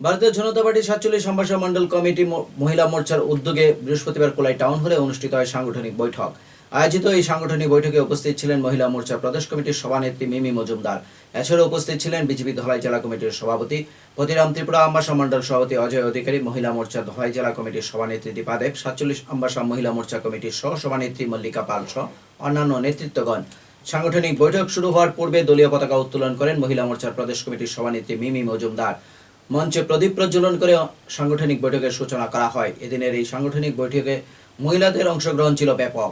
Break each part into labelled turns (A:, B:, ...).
A: ভারতীয় জনতা পার্টির সাতচল্লিশ সম্ভাষা মণ্ডল কমিটি মহিলা মোর্চার উদ্যোগে বৃহস্পতিবার কোলাই টাউন হলে অনুষ্ঠিত হয় সাংগঠনিক বৈঠক। আয়োজিত এই সাংগঠনিক বৈঠকে উপস্থিত ছিলেন মহিলা মোর্চা প্রদেশ কমিটির সভানেত্রী মিমি মজুমদার। এছাড়াও উপস্থিত ছিলেন বিজেপি ধলাই জেলা কমিটির সভাপতি পতিরাম ত্রিপুরা আম্বাসা মণ্ডল সভাপতি অজয় অধিকারী, মহিলা মোর্চা ধলাই জেলা কমিটির সভানেত্রী দীপা দেব, সাতচল্লিশ আম্বাসা মহিলা মোর্চা কমিটির সহ সভানেত্রী মল্লিকা পাল সহ অন্যান্য নেতৃত্বগণ। সাংগঠনিক বৈঠক শুরু হওয়ার পূর্বে দলীয় পতাকা উত্তোলন করেন মহিলা মোর্চার প্রদেশ কমিটির সভানেত্রী মিমি মজুমদার। মঞ্চে প্রদীপ প্রজ্বলন করে সাংগঠনিক বৈঠকের সূচনা করা হয়। এদিনের এই সাংগঠনিক বৈঠকে মহিলাদের অংশগ্রহণ ছিল ব্যাপক।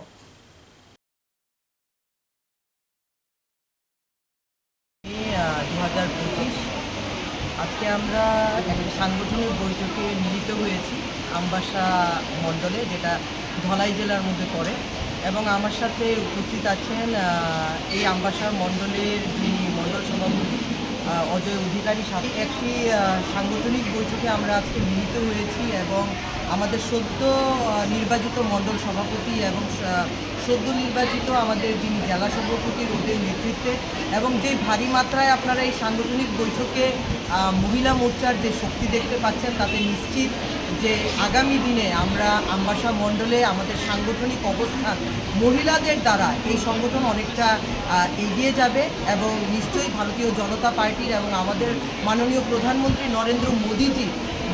B: আজকে আমরা সাংগঠনিক বৈঠকে মিলিত হয়েছি আমবাসা মণ্ডলে, যেটা ধলাই জেলার মধ্যে পড়ে। এবং আমার সাথে উপস্থিত আছেন এই আমবাসা মণ্ডলের যিনি মণ্ডল সভাপতি অজয় অধিকারী সাথে একটি সাংগঠনিক বৈঠকে আমরা আজকে মিলিত হয়েছি এবং আমাদের সদ্য নির্বাচিত মণ্ডল সভাপতি এবং সদ্য নির্বাচিত আমাদের যিনি জেলা সভাপতি ওদের নেতৃত্বে এবং যে ভারী মাত্রায় আপনারা এই সাংগঠনিক বৈঠকে মহিলা মোর্চার যে শক্তি দেখতে পাচ্ছেন তাতে নিশ্চিত যে আগামী দিনে আমরা আমবাসা মণ্ডলে আমাদের সাংগঠনিক অবস্থান মহিলাদের দ্বারা এই সংগঠন অনেকটা এগিয়ে যাবে এবং নিশ্চয়ই ভারতীয় জনতা পার্টির এবং আমাদের মাননীয় প্রধানমন্ত্রী নরেন্দ্র মোদীজি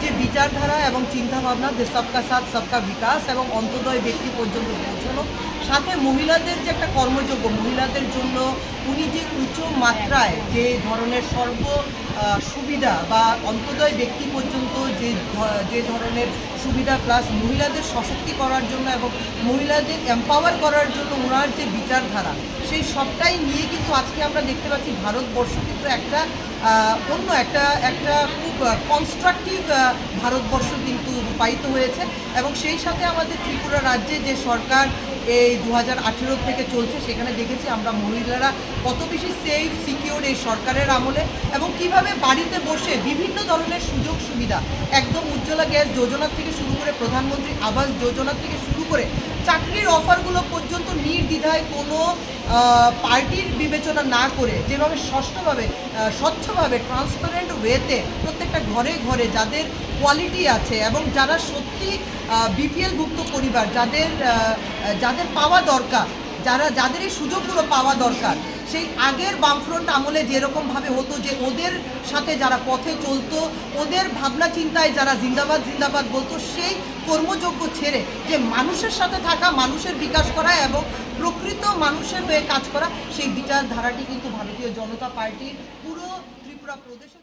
B: যে বিচারধারা এবং চিন্তাভাবনা যে সবকা সাথ, সবকা বিকাশ এবং অন্তদয় ব্যক্তি পর্যন্ত পৌঁছানো, সাথে মহিলাদের যে একটা কর্মযোগ্য, মহিলাদের জন্য উনি যে উচ্চ মাত্রায় যে ধরনের সর্ব সুবিধা বা অন্তদয় ব্যক্তি পর্যন্ত যে যে ধরনের সুবিধা প্লাস মহিলাদের সশক্তি করার জন্য এবং মহিলাদের এম্পাওয়ার করার জন্য ওনার যে বিচারধারা, সেই সবটাই নিয়ে কিন্তু আজকে আমরা দেখতে পাচ্ছি ভারতবর্ষ কিন্তু একটা অন্য একটা একটা খুব কনস্ট্রাকটিভ ভারতবর্ষ কিন্তু রূপায়িত হয়েছে এবং সেই সাথে আমাদের ত্রিপুরা রাজ্যে যে সরকার এই দু হাজার আঠেরো থেকে চলছে, সেখানে দেখেছি আমরা মহিলারা কত বেশি সেফ সিকিউর এই সরকারের আমলে এবং কীভাবে বাড়িতে বসে বিভিন্ন ধরনের সুযোগ সুবিধা, একদম উজ্জ্বলা গ্যাস যোজনার থেকে শুরু করে প্রধানমন্ত্রী আবাস যোজনা থেকে শুরু করে চাকরির অফারগুলো পর্যন্ত নির্দ্বিধায় কোনো পার্টির বিবেচনা না করে যেভাবে ষষ্ঠভাবে স্বচ্ছভাবে ট্রান্সপারেন্ট ওয়েতে প্রত্যেকটা ঘরে ঘরে যাদের কোয়ালিটি আছে এবং যারা সত্যি বিপিএলভুক্ত পরিবার, যাদের যাদের পাওয়া দরকার যারা, যাদের এই সুযোগগুলো পাওয়া দরকার, সেই আগের বামফ্রন্ট আমলে যেরকমভাবে হতো যে ওদের সাথে যারা পথে চলতো, ওদের ভাবনা চিন্তায় যারা জিন্দাবাদ জিন্দাবাদ বলতো, সেই কর্মযোগ্য ছেড়ে যে মানুষের সাথে থাকা, মানুষের বিকাশ করা এবং প্রকৃত মানুষের হয়ে কাজ করা, সেই বিচারধারাটি কিন্তু ভারতীয় জনতা পার্টির পুরো ত্রিপুরা প্রদেশে